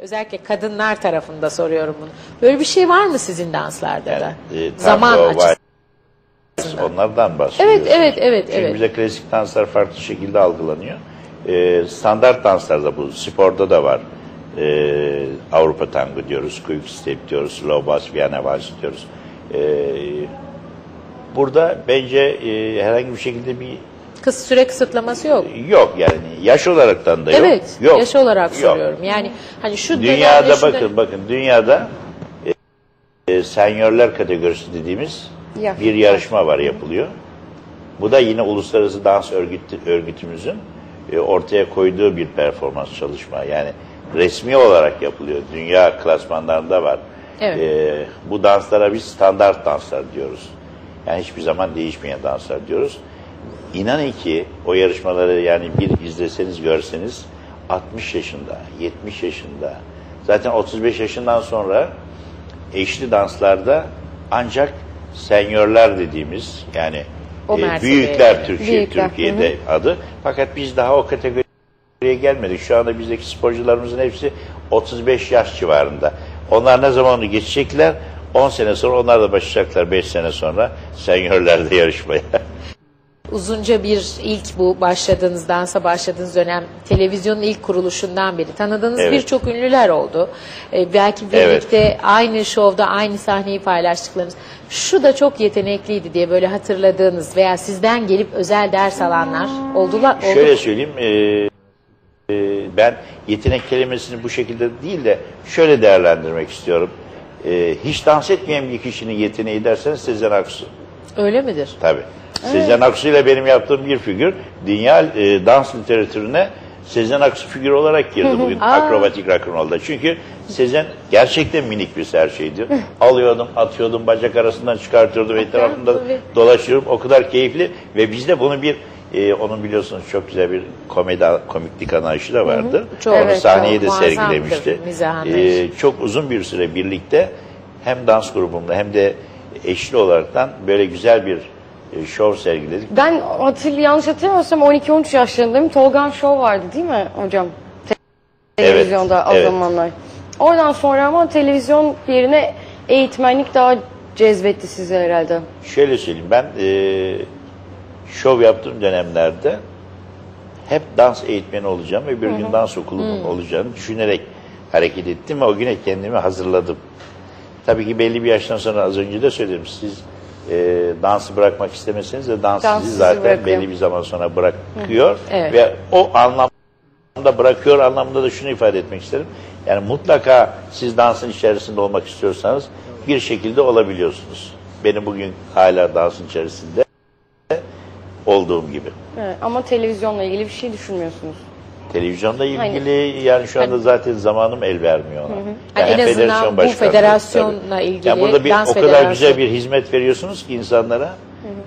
Özellikle kadınlar tarafında soruyorum bunu. Böyle bir şey var mı sizin danslarda da? E, Zaman tango, açısından. onlardan bahsediyoruz. Evet, evet, evet, Çünkü evet. bize klasik danslar farklı şekilde algılanıyor. E, standart danslarda bu, sporda da var. E, Avrupa tango diyoruz, quick step diyoruz, slow bass, Viyana vals diyoruz. E, burada bence e, herhangi bir şekilde bir Kız süre kısıtlaması yok. yok yani yaş olaraktan da yok. Evet, yok. yaş olarak Yok. soruyorum. Yani hani şu Dünyada bakın dönem- bakın dünyada e, e, senyörler kategorisi dediğimiz Yaş. bir yarışma var yapılıyor. Bu da yine Uluslararası Dans Örgütü, Örgütümüzün e, ortaya koyduğu bir performans çalışma. Yani resmi olarak yapılıyor. Dünya klasmanlarında var. Evet. E, bu danslara biz standart danslar diyoruz. Yani hiçbir zaman değişmeyen danslar diyoruz. İnanın ki o yarışmaları yani bir izleseniz görseniz 60 yaşında, 70 yaşında, zaten 35 yaşından sonra eşli danslarda ancak senyörler dediğimiz yani O e, büyükler. Türkiye Büyükler, Türkiye'de adı. Fakat biz daha o kategoriye gelmedik. Şu anda bizdeki sporcularımızın hepsi 35 yaş civarında. Onlar ne zaman onu geçecekler? 10 sene sonra onlar da başlayacaklar 5 sene sonra senyörlerde yarışmaya. uzunca bir ilk bu başladığınız dansa başladığınız dönem televizyonun ilk kuruluşundan beri tanıdığınız Evet. birçok ünlüler oldu. Ee, belki Evet. birlikte aynı şovda aynı sahneyi paylaştıklarınız. Şu da çok yetenekliydi diye böyle hatırladığınız veya sizden gelip özel ders alanlar oldular. Oldu. Şöyle söyleyeyim, e, e, ben yetenek kelimesini bu şekilde değil de şöyle değerlendirmek istiyorum. E, hiç dans etmeyen bir kişinin yeteneği derseniz Sezen Aksu. Öyle midir? Tabii. Sezen Aksu ile benim yaptığım bir figür dünya e, dans literatürüne Sezen Aksu figürü olarak girdi bugün akrobatik rock'n'roll'da. Çünkü Sezen gerçekten minik bir her şeydi. Alıyordum, atıyordum, bacak arasından çıkartıyordum, etrafında dolaşıyorum. O kadar keyifli ve bizde bunu bir e, onun biliyorsunuz çok güzel bir komedi komiklik anlayışı da vardır. Çok. Onu Evet, sahneye çok de sergilemişti. E, çok uzun bir süre birlikte hem dans grubumla hem de eşli olaraktan böyle güzel bir e, şov sergiledik. Ben hatırlı, yanlış hatırlamıyorsam 12-13 yaşlarındayım. Tolgan Show vardı değil mi hocam? Te- Evet, Televizyonda o evet. zamanlar. Oradan sonra ama televizyon yerine eğitmenlik daha cezbetti sizi herhalde. Şöyle söyleyeyim ben e, şov yaptığım dönemlerde hep dans eğitmeni olacağım ve bir gün dans okulumun olacağını düşünerek hareket ettim ve o güne kendimi hazırladım. Tabii ki belli bir yaştan sonra az önce de söyledim siz e, dansı bırakmak istemeseniz de dans, Dans sizi sizi zaten bırakıyor. belli bir zaman sonra bırakıyor Evet. ve o anlamda bırakıyor anlamında da şunu ifade etmek isterim. Yani mutlaka siz dansın içerisinde olmak istiyorsanız bir şekilde olabiliyorsunuz. Benim bugün hala dansın içerisinde olduğum gibi. Evet, ama televizyonla ilgili bir şey düşünmüyorsunuz. Televizyonda ilgili yani şu anda zaten zamanım el vermiyor ona. Hani en hem azından federasyon bu başkanlığı, federasyonla tabii. ilgili, Yani burada bir, dans o kadar federasyonu- güzel bir hizmet veriyorsunuz ki insanlara.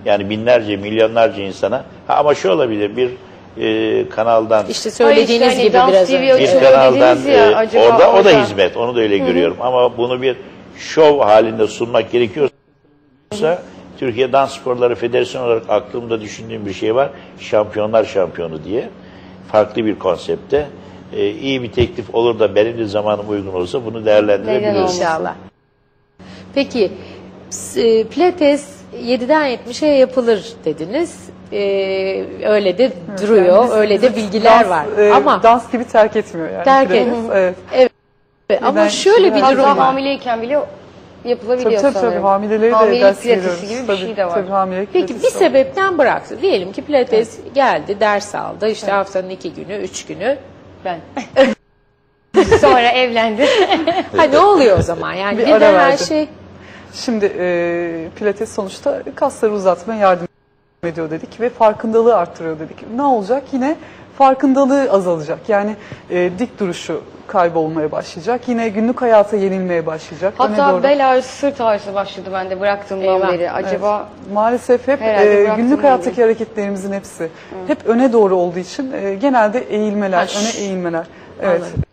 Yani binlerce, milyonlarca insana. Ha, ama şu olabilir bir e, kanaldan İşte söylediğiniz Hayır, işte hani gibi Dans biraz TV önce. bir kanaldan ya, e, acaba orada o da hizmet. Onu da öyle görüyorum. Ama bunu bir şov halinde sunmak gerekiyorsa Türkiye Dans Sporları Federasyonu olarak aklımda düşündüğüm bir şey var. Şampiyonlar şampiyonu diye. Farklı bir konsepte. E, iyi bir teklif olur da benim de zamanım uygun olursa bunu değerlendirebiliriz. İnşallah. Peki e, pilates 7'den 70'e yapılır dediniz. Ee, öyle de duruyor. Yani biz- öyle de bilgiler dans, var. e, Ama dans gibi terk etmiyor yani. Terk etmiyor. Evet. ama ben- şöyle bir durum var. hamileyken bile yapılabiliyor Tabii tabii, sanırım. tabii hamileleri de Hamilelik ders pilatesi gibi bir Tabii, şey de var. Tabii hamilelik Peki bir sebepten bıraktı. Diyelim ki pilates geldi, ders aldı. İşte haftanın iki günü, üç günü. Ben. Sonra evlendi. Ha ne oluyor o zaman? Yani Bir ara her verdi. şey Şimdi e, pilates sonuçta kasları uzatmaya yardım ediyor dedik ve farkındalığı arttırıyor dedik. Ne olacak? Yine farkındalığı azalacak. Yani e, dik duruşu kaybolmaya başlayacak. Yine günlük hayata yenilmeye başlayacak. Hatta doğru- bel ağrısı, sırt ağrısı başladı bende bıraktığımdan Eyvah. beri. Acaba Maalesef hep e, günlük hayattaki gibi. hareketlerimizin hepsi hep öne doğru olduğu için e, genelde eğilmeler, Ha, şş. öne eğilmeler. Evet. Anladım.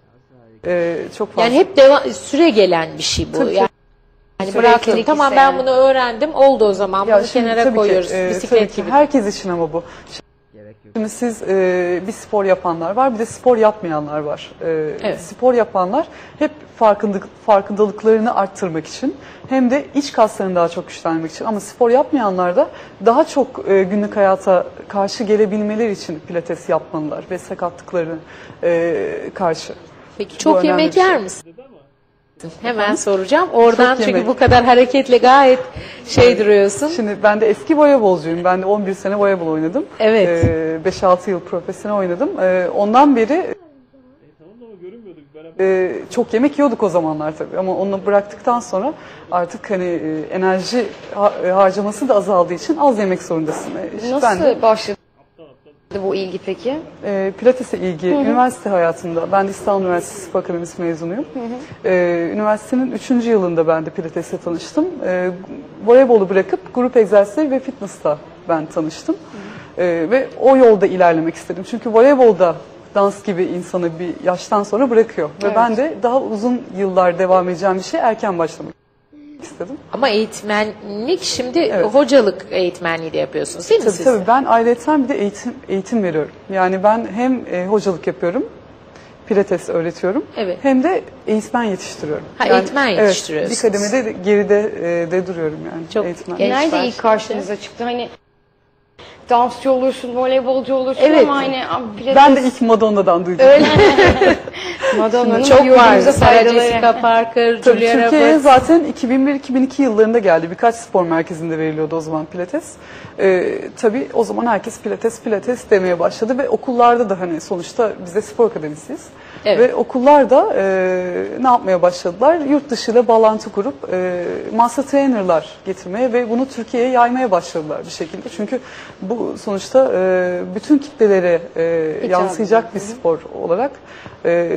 E, çok fazla. yani hep deva- süre gelen bir şey bu. Tabii, yani yani Süreklilik bıraktım. Tamam ben bunu öğrendim. Oldu o zaman. Ya Bunu şimdi kenara tabii ki, koyuyoruz. e, tabii Bisiklet ki gibi. herkes için ama bu. Şimdi siz e, bir spor yapanlar var, bir de spor yapmayanlar var. E, Evet. Spor yapanlar hep farkındalık, farkındalıklarını arttırmak için hem de iç kaslarını daha çok güçlendirmek için. Ama spor yapmayanlar da daha çok e, günlük hayata karşı gelebilmeleri için pilates yapmalılar ve sakatlıklarına e, karşı. Peki çok yemek şey. yer misin? Hemen soracağım. Oradan Çok çünkü yemek. bu kadar hareketle gayet şey duruyorsun. Şimdi ben de eski voleybolcuyum. Ben de 11 sene voleybol oynadım. Evet. Ee, 5-6 yıl profesyonel oynadım. Ee, ondan beri e, çok yemek yiyorduk o zamanlar tabii. Ama onu bıraktıktan sonra artık hani e, enerji ha- e, harcaması da azaldığı için az yemek zorundasın. Ee, işte Nasıl ben de, başladı bu ilgi peki? e, Pilates'e ilgi üniversite hayatında. Ben de İstanbul Üniversitesi Spor Akademisi mezunuyum. Ee, üniversitenin 3. yılında ben de Pilates'le tanıştım. Ee, voleybolu bırakıp grup egzersizleri ve fitness'ta ben tanıştım. Ee, ve o yolda ilerlemek istedim. Çünkü voleybolda dans gibi insanı bir yaştan sonra bırakıyor. Ve Evet. ben de daha uzun yıllar devam edeceğim bir şey erken başlamak istedim. Ama eğitmenlik şimdi Evet. hocalık eğitmenliği de yapıyorsunuz değil mi Tabii siz? tabii ben ayrıca bir de eğitim eğitim veriyorum. Yani ben hem e, hocalık yapıyorum, pilates öğretiyorum. Evet. Hem de eğitmen yetiştiriyorum. Ha, eğitmen yetiştiriyorsunuz. Evet, bir kademede de geride e, de duruyorum yani. Çok eğitmen. başladı. ilk karşınıza çıktı? Hani dansçı olursun, voleybolcu olursun Evet. ama hani pilates... Ben de ilk Madonna'dan duydum. Öyle. Madonna'nın Çok var. Jessica Parker, Tabii Julia Türkiye'ye Roberts. zaten 2001-2002 yıllarında geldi. Birkaç spor merkezinde veriliyordu o zaman pilates. Ee, tabii o zaman herkes pilates pilates demeye başladı ve okullarda da hani sonuçta biz de spor akademisiyiz. Evet. Ve okullarda e, ne yapmaya başladılar? Yurt dışıyla bağlantı kurup e, master trainerlar getirmeye ve bunu Türkiye'ye yaymaya başladılar bir şekilde. Çünkü bu sonuçta e, bütün kitlelere e, yansıyacak bir spor olarak e,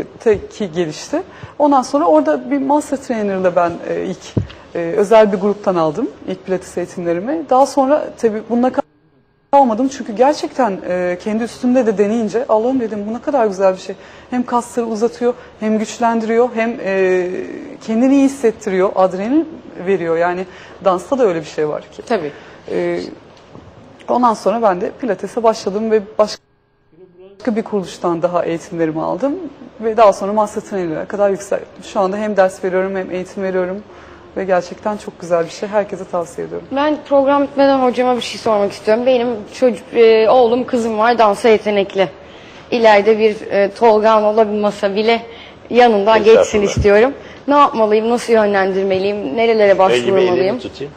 ki gelişti. Ondan sonra orada bir master trainer'la ben e, ilk e, özel bir gruptan aldım ilk pilates eğitimlerimi. Daha sonra tabii bununla kalmadım çünkü gerçekten e, kendi üstümde de deneyince Allah'ım dedim bu ne kadar güzel bir şey. Hem kasları uzatıyor, hem güçlendiriyor, hem e, kendini iyi hissettiriyor, adrenalin veriyor. Yani dansta da öyle bir şey var ki. Tabii. E, ondan sonra ben de pilatese başladım ve başka bir kuruluştan daha eğitimlerimi aldım. Ve daha sonra master trainer'e kadar yükseldim. Şu anda hem ders veriyorum hem eğitim veriyorum. Ve gerçekten çok güzel bir şey. Herkese tavsiye ediyorum. Ben program bitmeden hocama bir şey sormak istiyorum. Benim çocuk, e, oğlum, kızım var dansa yetenekli. İleride bir e, Tolgan olabilmese bile yanından geçsin istiyorum. Ne yapmalıyım, nasıl yönlendirmeliyim, nerelere bir elini başvurmalıyım? tutayım.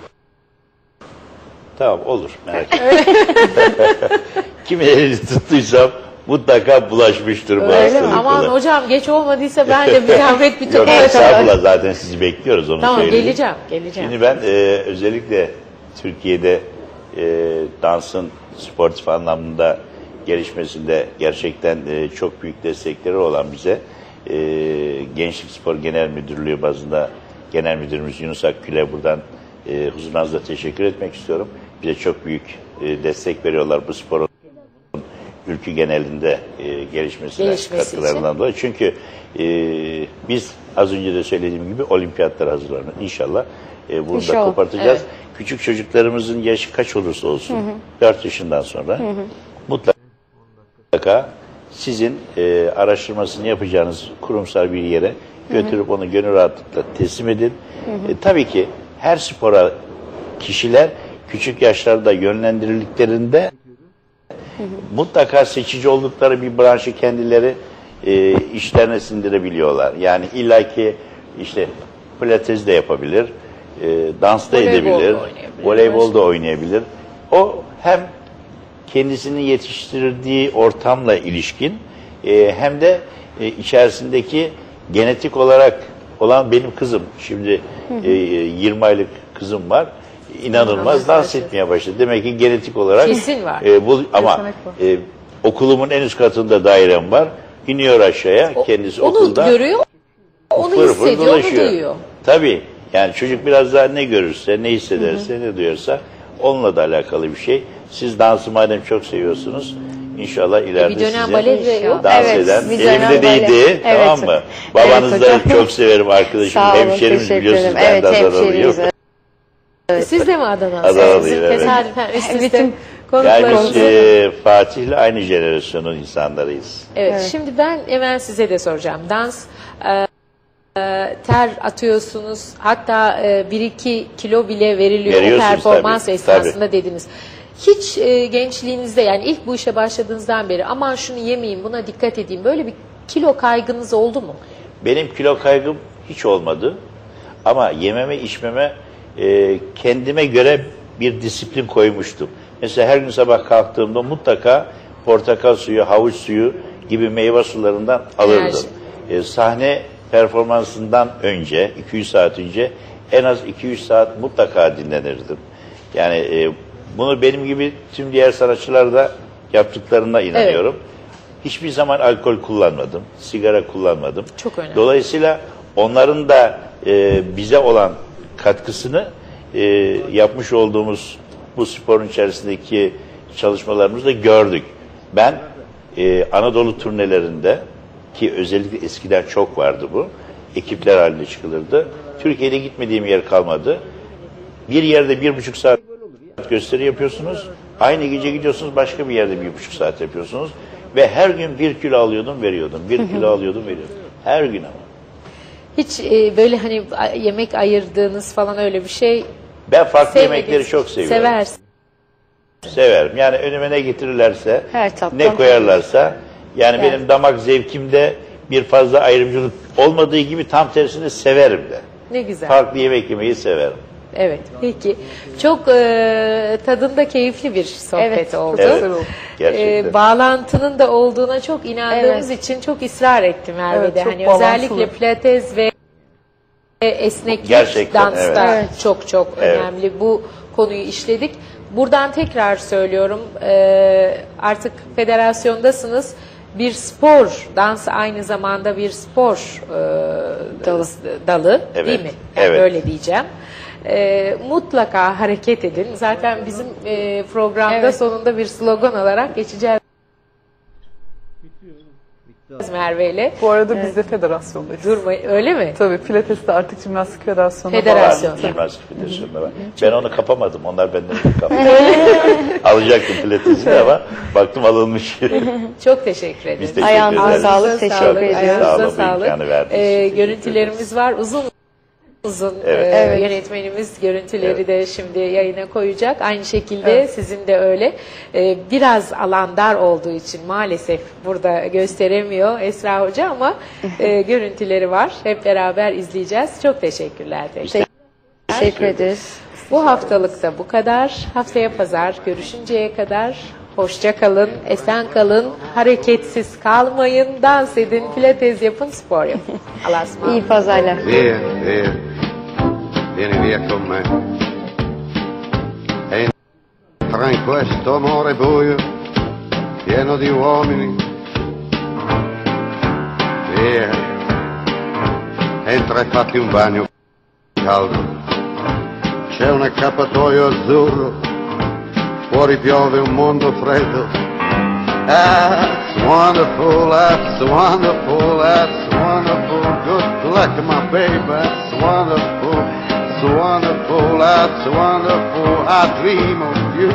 Tamam olur merak etme. Kimin elini tuttuysam mutlaka bulaşmıştır bu Öyle mi? hastalıkla. Aman hocam geç olmadıysa ben de bir zahmet bir Yok topu estağfurullah zaten sizi bekliyoruz onu Tamam söyleyeyim. geleceğim, geleceğim. Şimdi ben e, özellikle Türkiye'de e, dansın sportif anlamda gelişmesinde gerçekten e, çok büyük destekleri olan bize e, Gençlik Spor Genel Müdürlüğü bazında Genel Müdürümüz Yunus Akgül'e buradan e, huzurunuzda teşekkür etmek istiyorum. Bize çok büyük e, destek veriyorlar bu sporun ülke genelinde e, gelişmesine Gelişmesi katkılarından dolayı. Çünkü e, biz az önce de söylediğim gibi olimpiyatlara hazırlanıyoruz. İnşallah e, bunu da İnşallah, kopartacağız. evet. Küçük çocuklarımızın yaşı kaç olursa olsun 4 yaşından sonra mutlaka sizin e, araştırmasını yapacağınız kurumsal bir yere götürüp onu gönül rahatlıkla teslim edin. E, tabii ki her spora kişiler küçük yaşlarda yönlendirildiklerinde mutlaka seçici oldukları bir branşı kendileri e, işlerine sindirebiliyorlar. Yani illaki işte pilates de yapabilir, e, dans da Voleybol da edebilir, oynayabilir. voleybol da oynayabilir. O hem kendisini yetiştirdiği ortamla ilişkin e, hem de e, içerisindeki genetik olarak olan benim kızım. Şimdi e, 20 aylık kızım var. İnanılmaz dans etmeye başladı. Demek ki genetik olarak Kesin var. e, bu ama e, okulumun en üst katında dairem var. İniyor aşağıya. Kendisi onu okulda görüyor, onu fır fır hissediyor, onu dolaşıyor. duyuyor. Tabii. Yani çocuk biraz daha ne görürse, ne hissederse, ne duyarsa onunla da alakalı bir şey. Siz dansı madem çok seviyorsunuz, inşallah ileride Bir dönem size balet de yok. dans Evet, eden, bir dönem elimde değildi, Evet. tamam mı? Evet Babanızı da çok severim arkadaşım, Sağ olun, hemşerimiz teşekkür biliyorsunuz, ederim. ben Evet, de Adanalıyım. Siz de mi Adana'lısınız? Adanalıyım, evet. Tesadüfen üst üste Bütün Yani Konuklarımız. biz e, Fatih'le aynı jenerasyonun insanlarıyız. Evet, Evet. şimdi ben hemen size de soracağım. Dans, e, e, ter atıyorsunuz. Hatta e, 1-2 kilo bile veriliyor performans tabii, esnasında dediniz. Hiç e, gençliğinizde yani ilk bu işe başladığınızdan beri aman şunu yemeyeyim buna dikkat edeyim böyle bir kilo kaygınız oldu mu? Benim kilo kaygım hiç olmadı. Ama yememe içmeme e, kendime göre bir disiplin koymuştum. Mesela her gün sabah kalktığımda mutlaka portakal suyu, havuç suyu gibi meyve sularından alırdım. E, sahne performansından önce, 200 saat önce en az 200 saat mutlaka dinlenirdim. Yani e, bunu benim gibi tüm diğer sanatçılar da yaptıklarına inanıyorum. Hiçbir zaman alkol kullanmadım, sigara kullanmadım. Çok önemli. Dolayısıyla onların da e, bize olan katkısını e, yapmış olduğumuz bu sporun içerisindeki çalışmalarımızda gördük. Ben e, Anadolu turnelerinde ki özellikle eskiden çok vardı bu. Ekipler halinde çıkılırdı. Türkiye'de gitmediğim yer kalmadı. Bir yerde bir buçuk saat gösteri yapıyorsunuz. Aynı gece gidiyorsunuz başka bir yerde bir buçuk saat yapıyorsunuz. Ve her gün bir kilo alıyordum veriyordum. Bir kilo alıyordum veriyordum. Her gün ama. Hiç e, böyle hani yemek ayırdığınız falan öyle bir şey Ben farklı sevmediniz. yemekleri çok seviyorum. Seversin. Severim. Yani önüme ne getirirlerse, Her tattan ne koyarlarsa, yani Yani. benim damak zevkimde bir fazla ayrımcılık olmadığı gibi tam tersini severim de. Ne güzel. Farklı yemek yemeyi severim. Evet, peki. Çok e, tadında keyifli bir sohbet Evet, oldu. Evet, gerçekten. E, bağlantının da olduğuna çok inandığımız Evet. için çok ısrar ettim Merve'de. Evet, çok hani bağlantılı. özellikle pilates ve esneklik Gerçekten, dansta evet. çok çok Evet. önemli. Bu konuyu işledik. Buradan tekrar söylüyorum. e, artık federasyondasınız. Bir spor, dans aynı zamanda bir spor e, dalı, dalı Evet, değil mi? Yani evet. Böyle diyeceğim. E, mutlaka hareket edin. Zaten bizim e, programda Evet. sonunda bir slogan olarak geçeceğiz Merve ile. Bu arada biz de federasyondayız. Durmayın. Öyle mi? Tabii Pilates'te artık jimnastik federasyonu Federasyon. Var, Jimnastik federasyonunda var. Ben onu kapamadım. Onlar benden iyi kapamadı. Alacaktım pilatesini ama baktım alınmış. Çok teşekkür ederiz. Biz teşekkür Ayağınıza ederiz. sağlık, teşekkür ediyoruz. Ayağınıza Sağ olun, bu sağlık. imkanı verdiğiniz Ee, görüntülerimiz var. Uzun uzun Evet. e, yönetmenimiz görüntüleri Evet. de şimdi yayına koyacak. Aynı şekilde Evet. sizin de öyle. Ee, biraz alan dar olduğu için maalesef burada gösteremiyor Esra Hoca ama e, görüntüleri var. Hep beraber izleyeceğiz. Çok teşekkürler. tekrar. Teşekkür ederiz. Bu haftalık da bu kadar. Haftaya pazar görüşünceye kadar hoşça kalın, esen kalın, hareketsiz kalmayın, dans edin, pilates yapın, spor yapın. Allah'a ısmarladık. İyi pazarlar. Via, via, vieni via con me. Entra in questo amore buio, pieno di uomini. Via, entra e fatti un bagno caldo. C'è un accappatoio azzurro, fuori piove un mondo freddo. That's wonderful, that's wonderful, that's wonderful. Good luck, my baby, that's wonderful, that's wonderful, that's wonderful. I dream of you.